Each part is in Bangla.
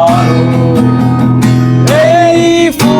choro. Ele foi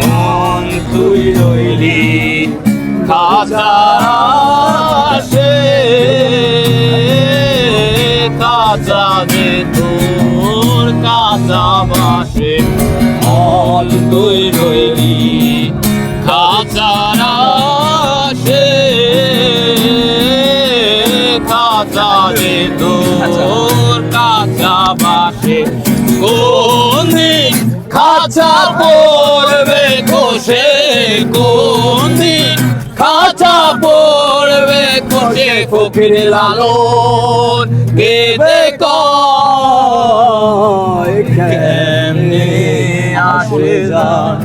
মন তুই রইলি আসে কাজা দে তোর কাজা বাসে। মন তুই রইলি, খাজা আসে কাজা দে তোর কাজা বাসে। কোন খাঁচা পড়বে কোষে কোন দিন? খাঁচা পড়বে কোষে ফকির লালন। কেঁদে কেমনি আসে যায়